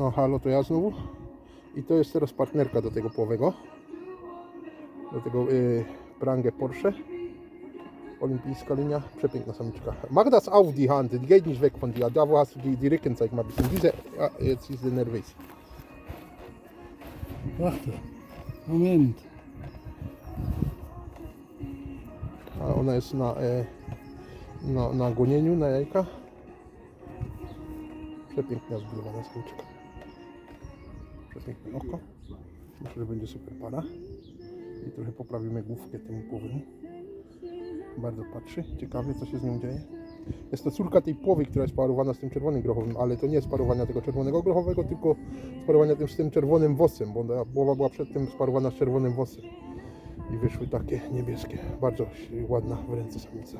No halo, to ja znowu. I to jest teraz partnerka do tego połowego. Do tego y, Prangę Porsche. Olimpijska linia, przepiękna samiczka. Mach das auf die Hand, geht weg von dir. Da wo hast du die, die Rücken, zeig mal bisschen. Diese, ja, jetzt ist sie nervös. Warte. Moment. A ona jest na, e, na, na gonieniu, na jajka. Przepiękna zbudowana samiczka. Przepiękne oko. Myślę, że będzie super para. I trochę poprawimy główkę temu płowemu. Bardzo patrzy. Ciekawie, co się z nią dzieje. Jest to córka tej płowy, która jest parowana z tym czerwonym grochowym, ale to nie jest parowania tego czerwonego grochowego, tylko sparowania tym, z tym czerwonym wosem, bo ta płowa była przedtem sparowana z czerwonym wosem i wyszły takie niebieskie. Bardzo ładna w ręce samica.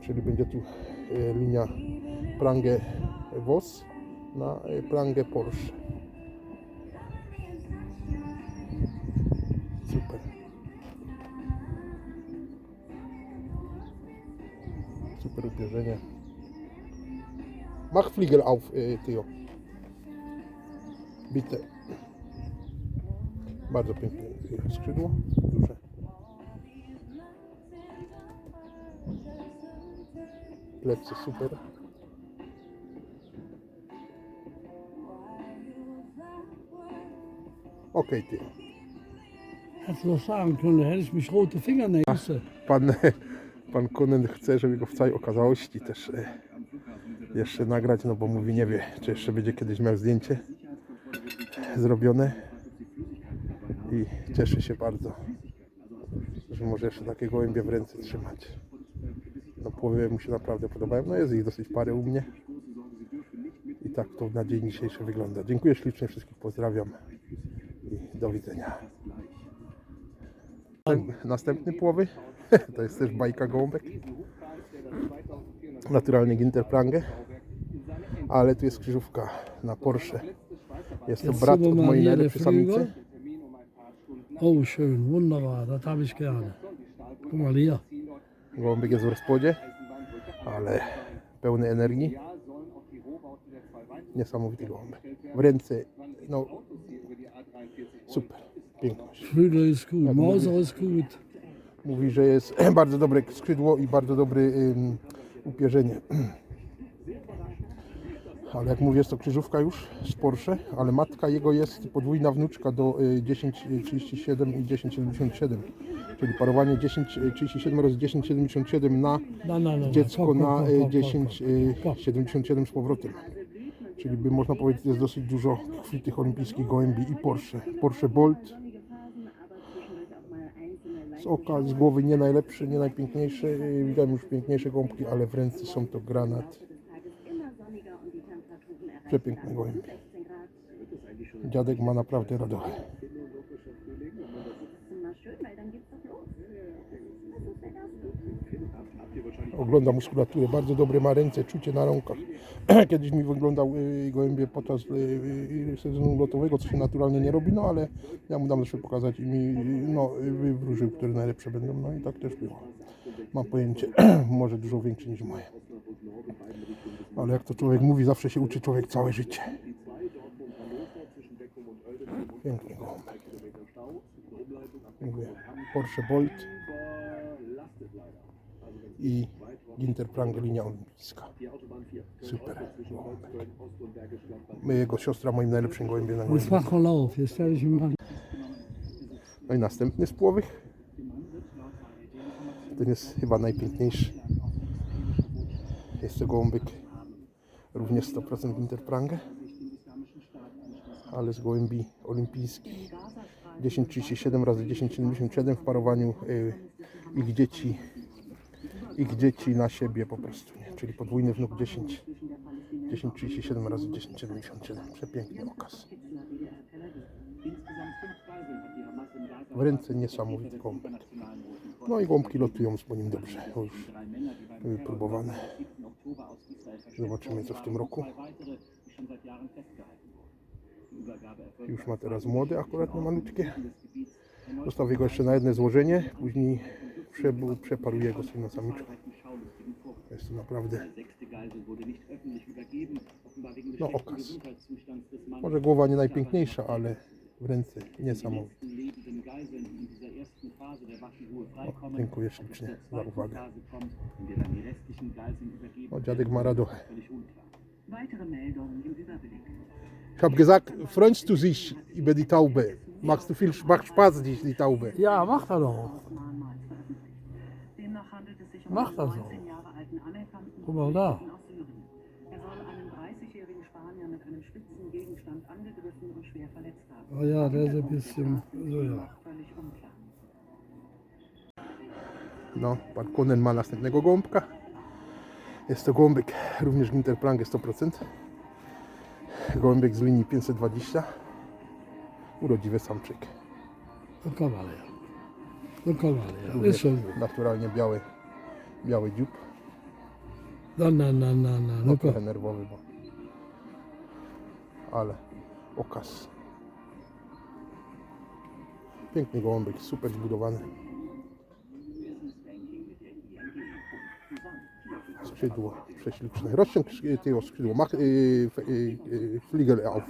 Czyli będzie tu e, linia Prangę Wos na e, Prangę Porsche. Super. Super ubierzenie. Mach Fliegel auf, e, Theo. Bitte. Bardzo piękne e, skrzydło, duże. Plecy super. Okej, ty. Hättest du doch sagen können, hätte ich mich rote Fingernägel. Pan, pan Kunen chce, żeby go w całej okazałości też e, jeszcze nagrać, no bo mówi nie wie, czy jeszcze będzie kiedyś miał zdjęcie zrobione i cieszy się bardzo, że może jeszcze takie gołębie w ręce trzymać. No płowy mu się naprawdę podobają, no jest ich dosyć parę u mnie i tak to na dzień dzisiejszy wygląda. Dziękuję ślicznie, wszystkich pozdrawiam i do widzenia. Następny płowy to jest też bajka gołąbek. Naturalnie Ginterprange. Ale tu jest krzyżówka na Porsche. Jest to brat od mojej najlepszej samicy. Oh, schön, wunderbar, das habe ich gerne. Guck mal hier. Gołąbek jest w rozpłodzie, ale pełny energii. Niesamowity gołąbek. W ręce, no super, piękność. Ist gut, Mauser ist gut. Mówi, że jest bardzo dobre skrzydło i bardzo dobre ym, upierzenie. Ale jak mówię, jest to krzyżówka już z Porsche, ale matka jego jest podwójna wnuczka do y, 1037 i 1077. Czyli parowanie 1037 razy 1077 na Nein, nein, nein. dziecko na guck, y. 1077 z powrotem. Czyli by można powiedzieć, jest dosyć dużo krwi tych olimpijskich gołębi i Porsche. Porsche Bolt oka, z głowy nie najlepszy, nie najpiękniejszy. Widziałem już piękniejsze gąbki, ale w ręce są to granat. Przepiękne gołębie. Dziadek ma naprawdę radochę. Ogląda muskulaturę, bardzo dobre ma ręce, czucie na rąkach. Kiedyś mi wyglądał y, gołębie podczas y, y, sezonu lotowego, co się naturalnie nie robi, no ale ja mu dam zawsze pokazać i mi no, wywróżył, które najlepsze będą, no i tak też było. Mam pojęcie, może dużo większe niż moje. Ale jak to człowiek mówi, zawsze się uczy człowiek całe życie. Piękny gołąbek. Dziękuję. Porsche Bolt i Ginter Prang linia olimpijska. Super. My, jego siostra moim najlepszym gołębiem na gołębie. ich ihn mal. No i następny z płowych. Ten jest chyba najpiękniejszy. Jest to gołąbek również 100% Interprange, ale z gołębi olimpijskich 1037 razy 1077 w parowaniu y, ich dzieci ich dzieci na siebie po prostu, nie? czyli podwójny wnuk 10 1037 razy 1077 przepiękny okaz. W ręce niesamowity gąbek no i gąbki lotują po nim dobrze już były próbowane. Zobaczymy co w tym roku. Już ma teraz młode akurat na malutkie. Zostawię go jeszcze na jedno złożenie później przebu- przeparuję go sobie na samiczkę jest to naprawdę No okaz. Może głowa nie najpiękniejsza, ale w ręce niesamowite. O, dziękuję ślicznie za uwagę. O, dziadek ma radochę. Ich habe gesagt, freust du sich über die Taube? Machst du viel macht Spaß, die, die Taube? Ja, mach das doch. Mach das 19 Jahre alten anerkannten Guck mal da. Er soll einen 30-jährigen Spanier mit einem spitzen Gegenstand angegriffen und schwer verletzt haben. Oh ja, der ist ein bisschen, so ist ja. No, pan Konen ma następnego gołąbka. Jest to gołąbek również Ginterprange 100%. Gołąbek z linii 520. Urodziwy samczyk. No kawaler. No gut. naturalnie biały, biały dziób. Na, na, na. No No, komm. trochę nerwowy, bo... Ale okaz. Piękny gołąbek, super zbudowany. Skrzydło prześliczne. Rozciąg skrzy- tego skrzydła. Mach y, y, y, Fliegel auf.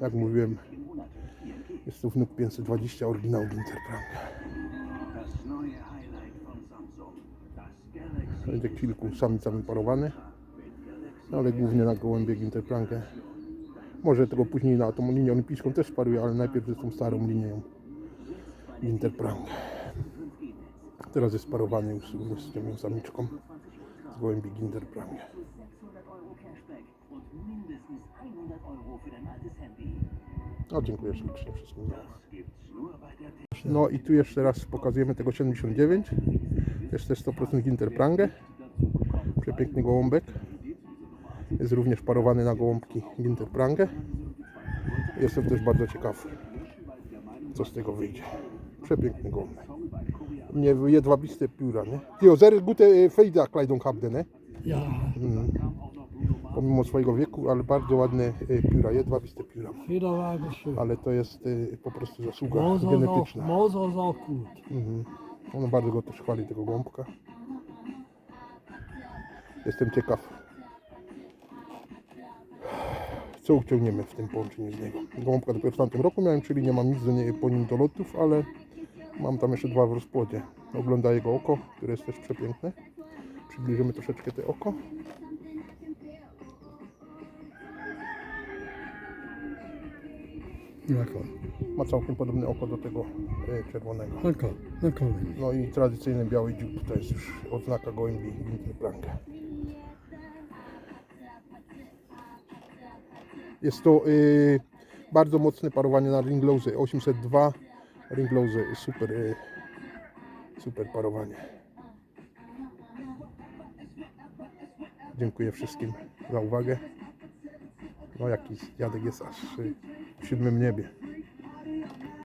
Jak mówiłem, jest to wnuk 520 oryginał Galaxy Będzie kilku samicami parowany, ale głównie na gołębie Ginterprange. Może tego później na tą linię olimpijską też sparuję, ale najpierw z tą starą linią Ginterprange. Teraz jest parowany już z tą samiczką z gołębi Ginterprange. No, dziękuję ślicznie wszystkim za No i tu jeszcze raz pokazujemy tego 79. Jest też 100% Ginterprange. Przepiękny gołąbek. Jest również parowany na gołąbki Ginterprange. Jestem też bardzo ciekaw, co z tego wyjdzie. Przepiękny gołąbek. Nie jedwabiste pióra, nie? Ty, sehr gute e, Federkleidung habt, nie? Ja, Pomimo swojego wieku, ale bardzo ładne e, pióra, jedwabiste pióra. Ale to jest e, po prostu zasługa genetyczna. Gut. Mhm. On bardzo go też chwali, tego gąbka. Jestem ciekaw, co uciągniemy w tym połączeniu z niego. Gąbka dopiero w tamtym roku miałem, czyli nie mam nic do niej, po nim do lotów, ale mam tam jeszcze dwa w rozpłodzie. Ogląda jego oko, które jest też przepiękne. Przybliżymy troszeczkę te oko. Na Ma całkiem podobne oko do tego e, czerwonego. na komm. No i tradycyjny biały dziób to jest już odznaka gołębi Winterpranke. Jest to y, bardzo mocne parowanie na Ringlose 802. Ringlose super, y, super parowanie. Dziękuję wszystkim za uwagę. No jakiś dziadek jest aż y, w siódmym niebie.